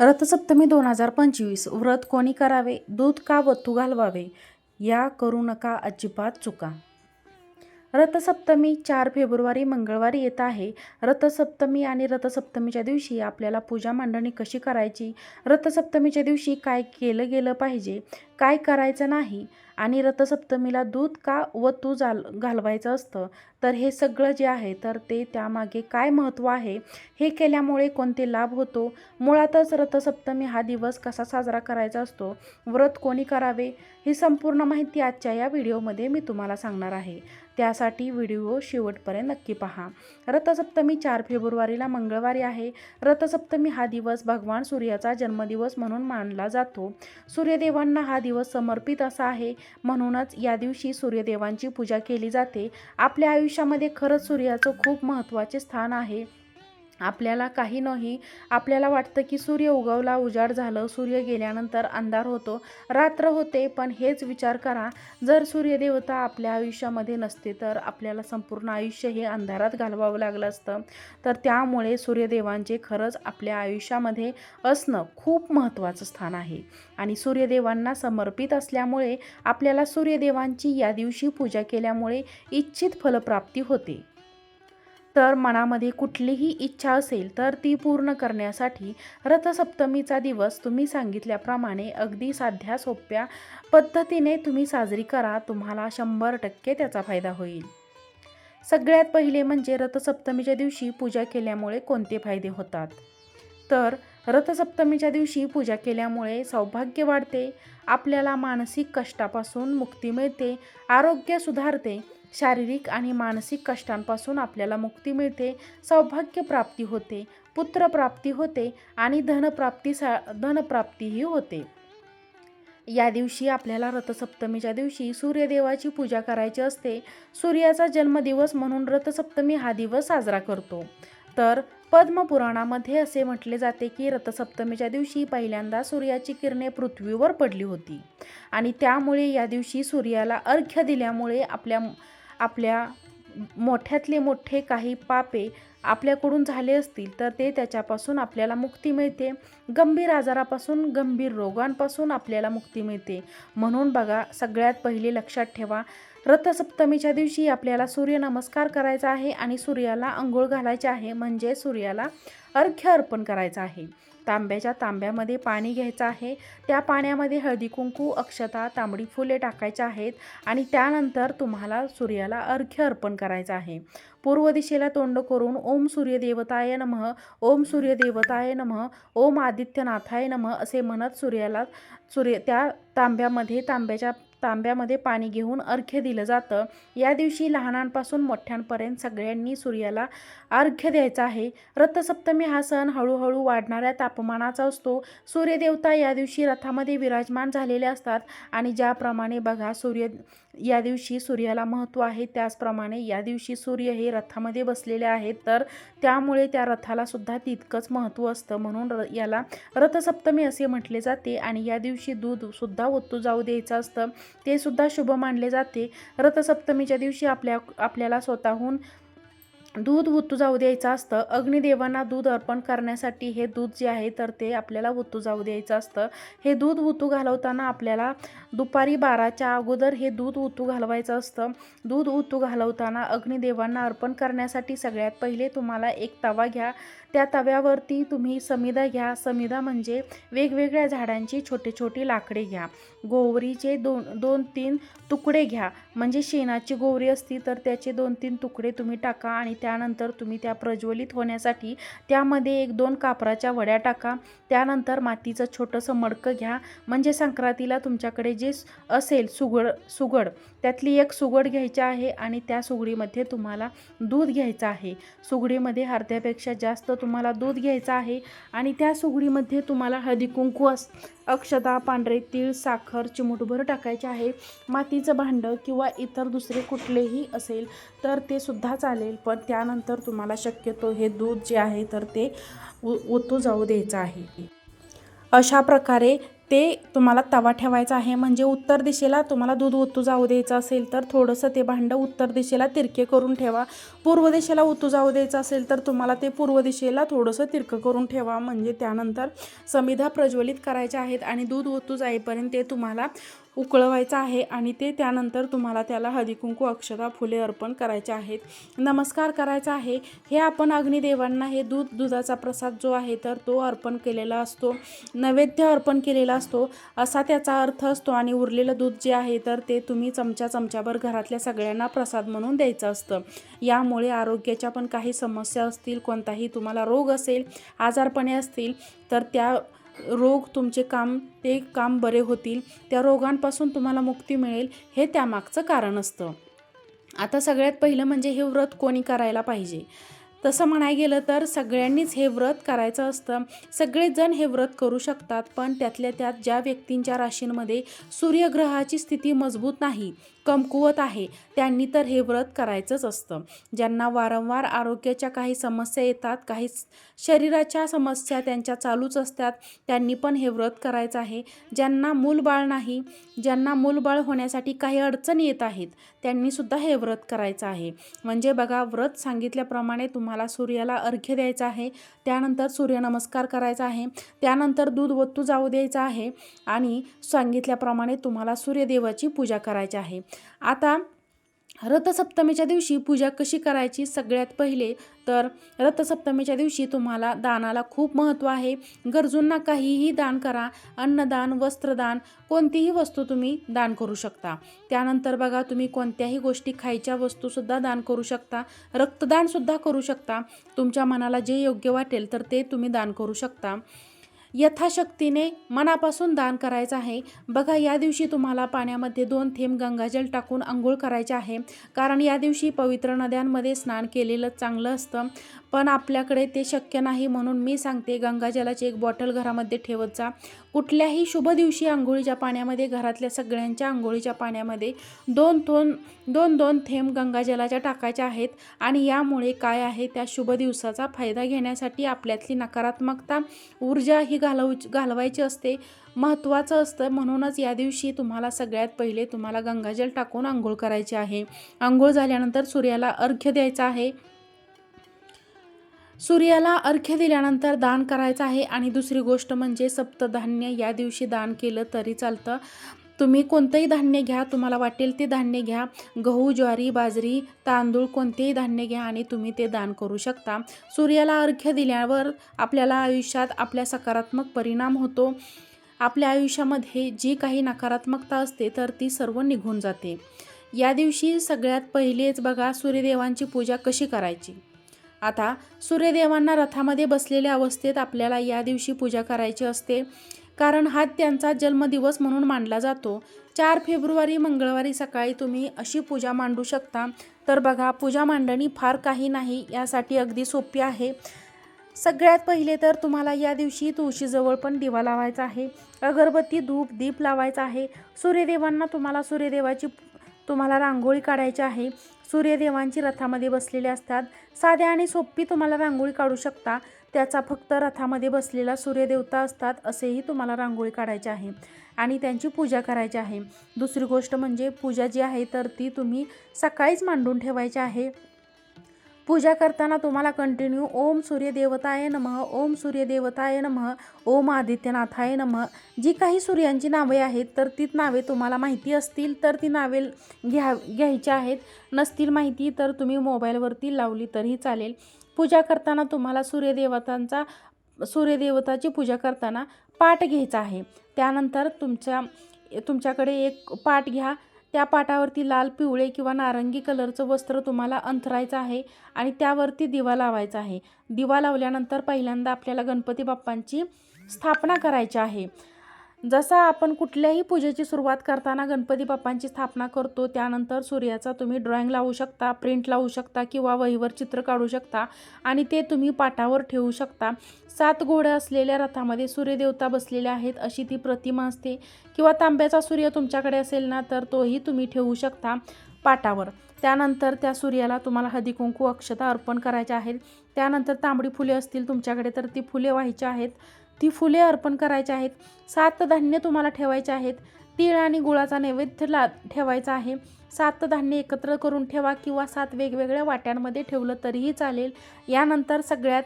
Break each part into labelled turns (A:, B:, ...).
A: रथसप्तमी दोन हजार पंचवीस. व्रत कोणी करावे? दूध का वतू घालवावे? या करू नका अजिबात चुका. रथसप्तमी चार फेब्रुवारी मंगळवारी येत आहे. रथसप्तमी आणि रथसप्तमीच्या दिवशी आपल्याला पूजा मांडणी कशी करायची? रथसप्तमीच्या दिवशी काय केलं गेलं पाहिजे? काय करायचं नाही आणि रथसप्तमीला दूध का व तू जाल घालवायचं असतं? तर हे सगळं जे आहे तर ते त्यामागे काय महत्त्व आहे? हे केल्यामुळे कोणते लाभ होतो? मुळातच रथसप्तमी हा दिवस कसा साजरा करायचा असतो? व्रत कोणी करावे? ही संपूर्ण माहिती आजच्या या व्हिडिओमध्ये मी तुम्हाला सांगणार आहे. त्यासाठी व्हिडिओ शेवटपर्यंत नक्की पहा. रथसप्तमी चार फेब्रुवारीला मंगळवारी आहे. रथसप्तमी हा दिवस भगवान सूर्याचा जन्मदिवस म्हणून मानला जातो. सूर्यदेवांना हा दिवस दिवस समर्पित असा आहे. म्हणूनच या दिवशी सूर्यदेवांची पूजा केली जाते. आपल्या आयुष्यामध्ये खरंच सूर्याचं खूप महत्त्वाचे स्थान आहे. आपल्याला काही नाही. आपल्याला वाटतं की सूर्य उगवला उजाड झालं सूर्य गेल्यानंतर अंधार होतो रात्र होते पण हेच विचार करा. जर सूर्यदेवता आपल्या आयुष्यामध्ये नसते तर आपल्याला संपूर्ण आयुष्य हे अंधारात घालवावं लागलं असतं. तर त्यामुळे सूर्यदेवांचे खरंच आपल्या आयुष्यामध्ये असणं खूप महत्त्वाचं स्थान आहे. आणि सूर्यदेवांना समर्पित असल्यामुळे आपल्याला सूर्यदेवांची या दिवशी पूजा केल्यामुळे इच्छित फलप्राप्ती होते. तर मनामध्ये कुठलीही इच्छा असेल तर ती पूर्ण करण्यासाठी रथसप्तमीचा दिवस तुम्ही सांगितल्याप्रमाणे अगदी साध्या सोप्या पद्धतीने तुम्ही साजरी करा. तुम्हाला शंभर टक्के त्याचा फायदा होईल. सगळ्यात पहिले म्हणजे रथसप्तमीच्या दिवशी पूजा केल्यामुळे कोणते फायदे होतात? तर रथसप्तमीच्या दिवशी पूजा केल्यामुळे सौभाग्य वाढते आपल्याला मानसिक कष्टापासून मुक्ती मिळते आरोग्य सुधारते शारीरिक आणि मानसिक कष्टांपासून आपल्याला मुक्ती मिळते सौभाग्य प्राप्ती होते पुत्रप्राप्ती होते आणि धनप्राप्ती सा धनप्राप्तीही होते. या दिवशी आपल्याला रथसप्तमीच्या दिवशी सूर्यदेवाची पूजा करायची असते. सूर्याचा जन्मदिवस म्हणून रथसप्तमी हा दिवस साजरा करतो. तर पद्मपुराणामध्ये असे म्हटले जाते की रथसप्तमीच्या दिवशी पहिल्यांदा सूर्याची किरणे पृथ्वीवर पडली होती आणि त्यामुळे या दिवशी सूर्याला अर्घ्य दिल्यामुळे आपल्या आपल्या मोठ्यातले मोठे काही पापे आपल्याकडून झाले असतील तर ते त्याच्यापासून आपल्याला मुक्ती मिळते. गंभीर आजारापासून गंभीर रोगांपासून आपल्याला मुक्ती मिळते. म्हणून बघा सगळ्यात पहिले लक्षात ठेवा रथसप्तमीच्या दिवशी आपल्याला सूर्यनमस्कार करायचा आहे आणि सूर्याला अंघोळ घालायचे आहे म्हणजे सूर्याला अर्घ्य अर्पण करायचं आहे. तांब्याच्या तांब्यामध्ये पाणी घ्यायचं आहे. त्या पाण्यामध्ये हळदी कुंकू अक्षता तांबडी फुले टाकायच्या आहेत आणि त्यानंतर तुम्हाला सूर्याला अर्घ्य अर्पण करायचं आहे. पूर्व दिशेला तोंड करून ओम सूर्यदेवताय नमः ओम सूर्यदेवताय नमः ओम आदित्यनाथाय नमः असे म्हणत सूर्याला सूर्य त्या तांब्यामध्ये तांब्याच्या तांब्यामध्ये पाणी घेऊन अर्घ्य दिलं जातं. या दिवशी लहानांपासून मोठ्यांपर्यंत सगळ्यांनी सूर्याला अर्घ्य द्यायचा आहे. रथसप्तमी हा सण हळूहळू वाढणाऱ्या तापमानाचा असतो. सूर्यदेवता या दिवशी रथामध्ये विराजमान झालेले असतात आणि ज्याप्रमाणे बघा सूर्य या दिवशी सूर्याला महत्त्व आहे त्याचप्रमाणे या दिवशी सूर्य हे रथामध्ये बसलेले आहेत. तर त्यामुळे त्या रथाला सुद्धा तितकंच महत्त्व असतं. म्हणून र याला रथसप्तमी असे म्हटले जाते आणि या दिवशी दूधसुद्धा ओतू जाऊ द्यायचं असतं. ते सुद्धा शुभ मानले जाते. रथसप्तमीच्या दिवशी आपल्या आपल्याला स्वतःहून दूध उतू जाऊ द्यायचं असतं. अग्निदेवांना दूध अर्पण करण्यासाठी हे दूध जे आहे तर ते आपल्याला उतू जाऊ द्यायचं असतं. हे दूध उतू घालवताना आपल्याला दुपारी बाराच्या अगोदर हे दूध उतू घालवायचं असतं. दूध उतू घालवताना अग्निदेवांना अर्पण करण्यासाठी सगळ्यात पहिले तुम्हाला एक तवा घ्या. त्या तव्यावरती तुम्ही समिदा घ्या. समिदा म्हणजे वेगवेगळ्या झाडांची छोटी छोटी लाकडे घ्या. गोवरीचे दोन दोन तीन तुकडे घ्या. म्हणजे शेणाची गोवरी असती तर त्याचे दोन तीन तुकडे तुम्ही टाका आणि त्यानंतर तुम्ही त्या प्रज्वलित होण्यासाठी त्यामध्ये एक दोन कापराच्या वड्या टाका. त्यानंतर मातीचं छोटंसं मडकं घ्या. म्हणजे संक्रांतीला तुमच्याकडे जे असेल सुगड सुगड त्यातली एक सुगड घ्यायची आहे आणि त्या सुगडीमध्ये तुम्हाला दूध घ्यायचं आहे. सुगडीमध्ये अर्ध्यापेक्षा जास्त तुम्हाला दूध घ्यायचं आहे आणि त्या सुगडीमध्ये तुम्हाला हळदी कुंकू अस अक्षता पांढरे तीळ साखर चिमूटभर टाकायचे आहे. मातीचं भांडं किंवा इतर दुसरे कुठलेही असेल तर ते सुद्धा चालेल पण त्यानंतर तुम्हाला शक्यतो हे दूध जे आहे तर ते उ ओतू जाऊ द्यायचं आहे. अशा प्रकारे ते तुम्हाला तवा ठेवायचा आहे. म्हणजे उत्तर दिशेला तुम्हाला दूध ओतू जाऊ द्यायचं असेल तर थोडंसं ते भांडं उत्तर दिशेला तिरके करून ठेवा. पूर्व दिशेला ओतू जाऊ द्यायचं असेल तर तुम्हाला ते पूर्व दिशेला थोडंसं तिरकं करून ठेवा. म्हणजे त्यानंतर समिधा प्रज्वलित करायच्या आहेत आणि दूध ओतू जाईपर्यंत ते तुम्हाला उकळवायचं आहे आणि ते त्यानंतर तुम्हाला त्याला हळदीकुंकू अक्षता फुले अर्पण करायचे आहेत. नमस्कार करायचा आहे. हे आपण अग्निदेवांना हे दूध दुधाचा प्रसाद जो आहे तर तो अर्पण केलेला असतो. नैवेद्य अर्पण केलेला असतो. असा त्याचा अर्थ असतो आणि उरलेलं दूध जे आहे तर ते तुम्ही चमचा चमच्याभर घरातल्या सगळ्यांना प्रसाद म्हणून द्यायचं असतं. यामुळे आरोग्याच्या पण काही समस्या असतील कोणताही तुम्हाला रोग असेल आजारपणे असतील तर त्या रोग तुमचे काम ते काम बरे होतील. त्या रोगांपासून तुम्हाला मुक्ती मिळेल हे त्यामागचं कारण असतं. आता सगळ्यात पहिलं म्हणजे हे व्रत कोणी करायला पाहिजे? तसं म्हणाय गेलं तर सगळ्यांनीच हे व्रत करायचं असतं. सगळेजण हे व्रत करू शकतात पण त्यातल्या त्यात ज्या व्यक्तींच्या राशींमध्ये सूर्यग्रहाची स्थिती मजबूत नाही कमकुवत आहे त्यांनी तर हे व्रत करायचंच असतं. ज्यांना वारंवार आरोग्याच्या काही समस्या येतात काही शरीराच्या समस्या त्यांच्या चालूच असतात त्यांनी पण हे व्रत करायचं आहे. ज्यांना मूलबाळ नाही ज्यांना मूलबाळ होण्यासाठी काही अडचणी येत आहेत त्यांनीसुद्धा हे व्रत करायचं आहे. म्हणजे बघा व्रत सांगितल्याप्रमाणे तुम्हाला तुम्हाला सूर्याला अर्घ्य द्यायचं आहे त्यानंतर सूर्यनमस्कार करायचा आहे त्यानंतर दूध ओतू जाऊ द्यायचं आहे आणि सांगितल्याप्रमाणे तुम्हाला सूर्यदेवाची पूजा करायची आहे. आता रथसप्तमीच्या दिवशी पूजा कशी करायची सगळ्यात पहिले तर रथसप्तमीच्या दिवशी तुम्हाला दानाला खूप महत्त्व आहे. गरजूंना काहीही दान करा. अन्नदान वस्त्रदान कोणतीही वस्तू तुम्ही दान करू शकता. त्यानंतर बघा तुम्ही कोणत्याही गोष्टी खायच्या वस्तूसुद्धा दान करू शकता. रक्तदानसुद्धा करू शकता. तुमच्या मनाला जे योग्य वाटेल तर ते तुम्ही दान करू शकता. यथाशक्तीने मनापासून दान करायचं आहे. बघा या दिवशी तुम्हाला पाण्यामध्ये दोन थेंब गंगाजल टाकून आंघोळ करायचे आहे. कारण या दिवशी पवित्र नद्यांमध्ये स्नान केलेलं चांगलं असतं. पण आपल्याकडे ते शक्य नाही म्हणून मी सांगते गंगाजलाची एक बॉटल घरामध्ये ठेवत जा. कुठल्याही शुभ दिवशी आंघोळीच्या पाण्यामध्ये घरातल्या सगळ्यांच्या आंघोळीच्या पाण्यामध्ये दोन दोन दोन दोन थेंब गंगाजलाच्या टाकायच्या आहेत आणि यामुळे काय आहे त्या शुभ दिवसाचा फायदा घेण्यासाठी आपल्यातली नकारात्मकता ऊर्जा ही घालव घालवायची असते महत्त्वाचं असतं. म्हणूनच या दिवशी तुम्हाला सगळ्यात पहिले तुम्हाला गंगाजल टाकून आंघोळ करायची आहे. आंघोळ झाल्यानंतर सूर्याला अर्घ्य द्यायचा आहे. सूर्याला अर्घ्य दिल्यानंतर दान करायचं आहे आणि दुसरी गोष्ट म्हणजे सप्तधान्य या दिवशी दान केलं तरी चालतं. तुम्ही कोणतंही धान्य घ्या तुम्हाला वाटेल ते धान्य घ्या. गहू ज्वारी बाजरी तांदूळ कोणतेही धान्य घ्या आणि तुम्ही ते दान करू शकता. सूर्याला अर्घ्य दिल्यावर आपल्याला आयुष्यात आपल्या सकारात्मक परिणाम होतो. आपल्या आयुष्यामध्ये जी काही नकारात्मकता असते तर ती सर्व निघून जाते. या दिवशी सगळ्यात पहिलेच बघा सूर्यदेवांची पूजा कशी करायची? आता सूर्यदेवांना रथामध्ये बसलेल्या अवस्थेत आपल्याला या दिवशी पूजा करायची असते. कारण हा त्यांचा जन्मदिवस म्हणून मानला जातो. चार फेब्रुवारी मंगळवारी सकाळी तुम्ही अशी पूजा मांडू शकता. तर बघा पूजा मांडणी फार काही नाही यासाठी अगदी सोपी आहे. सगळ्यात पहिले तर तुम्हाला या दिवशी तुळशीजवळ पण दिवा लावायचा आहे. अगरबत्ती धूप दीप लावायचा आहे. सूर्यदेवांना तुम्हाला सूर्यदेवाची तुम्हाला रांगोळी काढायची आहे. सूर्यदेवांची रथामध्ये बसलेले असतात. साध्या आणि सोपी तुम्हाला रांगोळी काढू शकता. त्याचा फक्त रथामध्ये बसलेला सूर्यदेवता असतात असेही तुम्हाला रांगोळी काढायची आहे आणि त्यांची पूजा करायची आहे. दुसरी गोष्ट म्हणजे पूजा जी आहे तर ती तुम्ही सकाळीच मांडून ठेवायची आहे. पूजा करताना तुम्हाला कंटिन्यू ओम सूर्यदेवताय नमः ओम सूर्यदेवताय नमः ओम आदित्यनाथाय नमः. जी काही सूर्यांची नावे आहेत तर ती नावे तुम्हाला माहिती असतील तर ती नावे घ्या घ्यायची आहेत. नसतील माहिती तर तुम्ही मोबाईलवरती लावली तरी चालेल. पूजा करताना तुम्हाला सूर्यदेवतांचा सूर्यदेवताची पूजा करताना पाठ घ्यायचा आहे. त्यानंतर तुमच्या तुमच्याकडे एक पाठ घ्या. त्या पाटावरती लाल पिवळे किंवा नारंगी कलरचं वस्त्र तुम्हाला अंथरायचं आहे आणि त्यावरती दिवा लावायचा आहे. दिवा लावल्यानंतर पहिल्यांदा आपल्याला गणपती बाप्पांची स्थापना करायची आहे. जसा आपण कुठल्याही पूजेची सुरुवात करताना गणपती बाप्पांची स्थापना करतो त्यानंतर सूर्याचा तुम्ही ड्रॉइंग लावू शकता प्रिंट लावू शकता किंवा वहीवर चित्र काढू शकता आणि ते तुम्ही पाटावर ठेवू शकता. सात घोडे असलेल्या रथामध्ये सूर्यदेवता बसलेल्या आहेत अशी ती प्रतिमा असते. किंवा तांब्याचा सूर्य तुमच्याकडे असेल ना तर तोही तुम्ही ठेवू शकता पाटावर. त्यानंतर त्या सूर्याला तुम्हाला हळदी कुंकू अक्षता अर्पण करायच्या आहेत. त्यानंतर तांबडी फुले असतील तुमच्याकडे तर ती फुले व्हायची आहेत. ती फुले अर्पण करायची आहेत. सात धान्य तुम्हाला ठेवायचे आहेत. तीळ आणि गुळाचा नैवेद्य ला ठेवायचा आहे. सात धान्य एकत्र करून ठेवा किंवा सात वेगवेगळ्या वाट्यांमध्ये ठेवलं तरीही चालेल. यानंतर सगळ्यात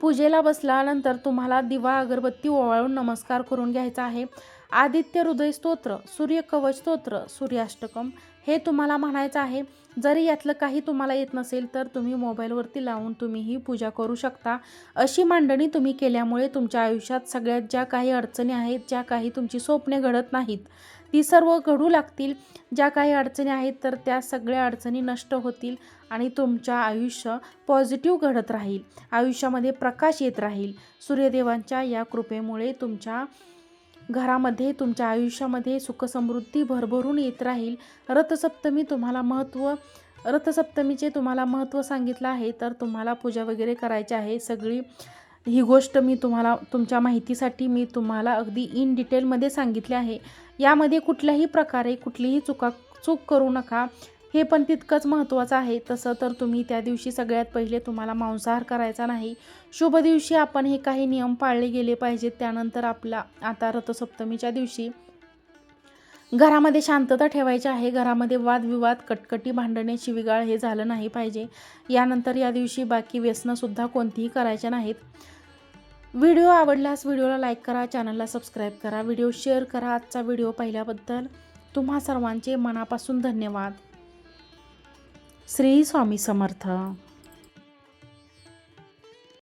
A: पूजेला बसल्यानंतर तुम्हाला दिवा अगरबत्ती ओवाळून नमस्कार करून घ्यायचा आहे. आदित्य हृदय स्तोत्र सूर्य कवच स्तोत्र सूर्याष्टकम हे तुम्हाला म्हणायचं आहे. जरी यातलं काही तुम्हाला येत नसेल तर तुम्ही मोबाईलवरती लावून तुम्ही ही पूजा करू शकता. अशी मांडणी तुम्ही केल्यामुळे तुमच्या आयुष्यात सगळ्यात ज्या काही अडचणी आहेत ज्या काही तुमची स्वप्ने घडत नाहीत ती सर्व घडू लागतील. ज्या काही अडचणी आहेत तर त्या सगळ्या अडचणी नष्ट होतील आणि तुमच्या आयुष्य पॉझिटिव्ह घडत राहील. आयुष्यामध्ये प्रकाश येत राहील. सूर्यदेवांच्या या कृपेमुळे तुमच्या घरामध्ये तुमच्या आयुष्यामध्ये सुखसमृद्धी भरभरून येत राहील. रथसप्तमी तुम्हाला महत्त्व रथसप्तमीचे तुम्हाला महत्त्व सांगितलं आहे तर तुम्हाला पूजा वगैरे करायची आहे. सगळी ही गोष्ट मी तुम्हाला तुमच्या माहितीसाठी मी तुम्हाला अगदी इन डिटेलमध्ये सांगितले आहे. यामध्ये कुठल्याही प्रकारे कुठलीही चुका चूक करू नका. हे पण तितकंच महत्त्वाचं आहे. तसं तर तुम्ही त्या दिवशी सगळ्यात पहिले तुम्हाला मांसाहार करायचा नाही. शुभ दिवशी आपण हे काही नियम पाळले गेले पाहिजेत. त्यानंतर आपला आता रथसप्तमीच्या दिवशी घरामध्ये शांतता ठेवायची आहे. घरामध्ये वादविवाद कटकटी भांडणे शिविगाळ हे झालं नाही पाहिजे. यानंतर या दिवशी बाकी व्यसनंसुद्धा कोणतीही करायच्या नाहीत. व्हिडिओ आवडल्यास व्हिडिओला लाईक करा चॅनलला सबस्क्राईब करा. व्हिडिओ शेअर करा. आजचा व्हिडिओ पाहिल्याबद्दल तुम्हा सर्वांचे मनापासून धन्यवाद. श्री स्वामी समर्थ.